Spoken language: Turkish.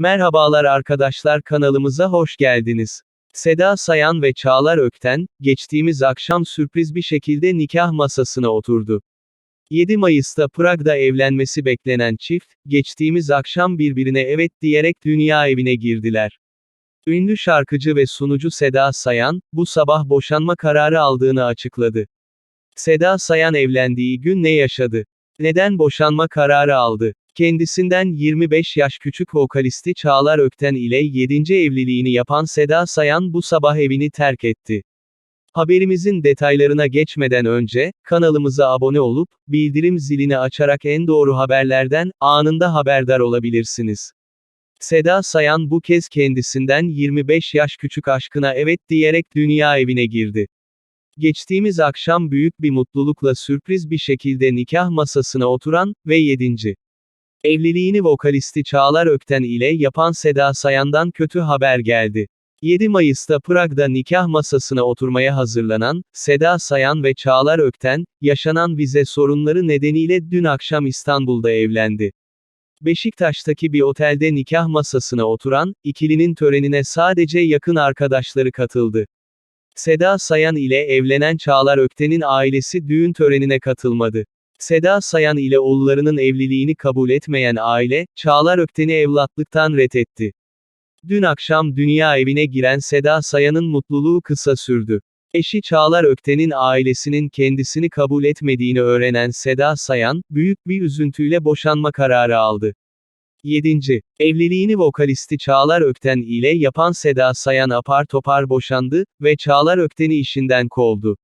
Merhabalar arkadaşlar kanalımıza hoş geldiniz. Seda Sayan ve Çağlar Ökten, geçtiğimiz akşam sürpriz bir şekilde nikah masasına oturdu. 7 Mayıs'ta Prag'da evlenmesi beklenen çift, geçtiğimiz akşam birbirine evet diyerek dünya evine girdiler. Ünlü şarkıcı ve sunucu Seda Sayan, bu sabah boşanma kararı aldığını açıkladı. Seda Sayan evlendiği gün ne yaşadı? Neden boşanma kararı aldı? Kendisinden 25 yaş küçük vokalisti Çağlar Ökten ile 7. evliliğini yapan Seda Sayan bu sabah evini terk etti. Haberimizin detaylarına geçmeden önce, kanalımıza abone olup, bildirim zilini açarak en doğru haberlerden, anında haberdar olabilirsiniz. Seda Sayan bu kez kendisinden 25 yaş küçük aşkına evet diyerek dünya evine girdi. Geçtiğimiz akşam büyük bir mutlulukla sürpriz bir şekilde nikah masasına oturan ve 7. Evliliğini vokalisti Çağlar Ökten ile yapan Seda Sayan'dan kötü haber geldi. 7 Mayıs'ta Prag'da nikah masasına oturmaya hazırlanan, Seda Sayan ve Çağlar Ökten, yaşanan vize sorunları nedeniyle dün akşam İstanbul'da evlendi. Beşiktaş'taki bir otelde nikah masasına oturan, ikilinin törenine sadece yakın arkadaşları katıldı. Seda Sayan ile evlenen Çağlar Ökten'in ailesi düğün törenine katılmadı. Seda Sayan ile oğullarının evliliğini kabul etmeyen aile, Çağlar Ökten'i evlatlıktan reddetti. Dün akşam dünya evine giren Seda Sayan'ın mutluluğu kısa sürdü. Eşi Çağlar Ökten'in ailesinin kendisini kabul etmediğini öğrenen Seda Sayan, büyük bir üzüntüyle boşanma kararı aldı. 7. Evliliğini vokalisti Çağlar Ökten ile yapan Seda Sayan apar topar boşandı ve Çağlar Ökten'i işinden kovdu.